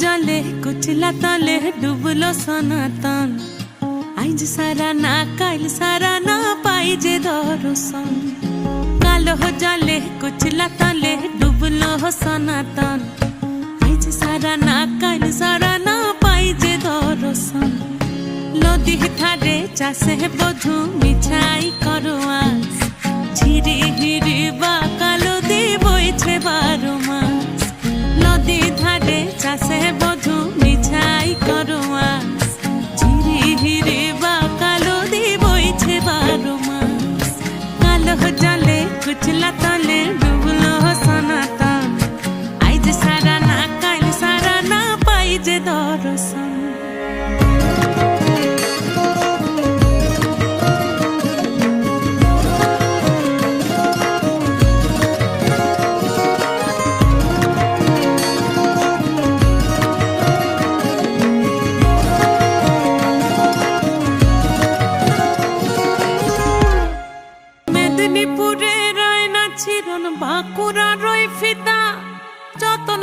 জলে কুচলা তলে ডুবলো সনাতন আইজ সারা না কাইল সারা না পাই যে দর্শন কালো জলে কুচলা তলে ডুবলো সনাতন আইজ সারা না কাইল সারা না পাই যে দর্শন নদী ধারে চাষে বধু মিছাই করো আস ঝিরি হিরি বা কালো দি বইছে বারো মাস নদী ধারে চাষে যে দর্শন মেদিনীপুরে রয় না ছিরন বাঁকুড়া রয় ফিতা। যতন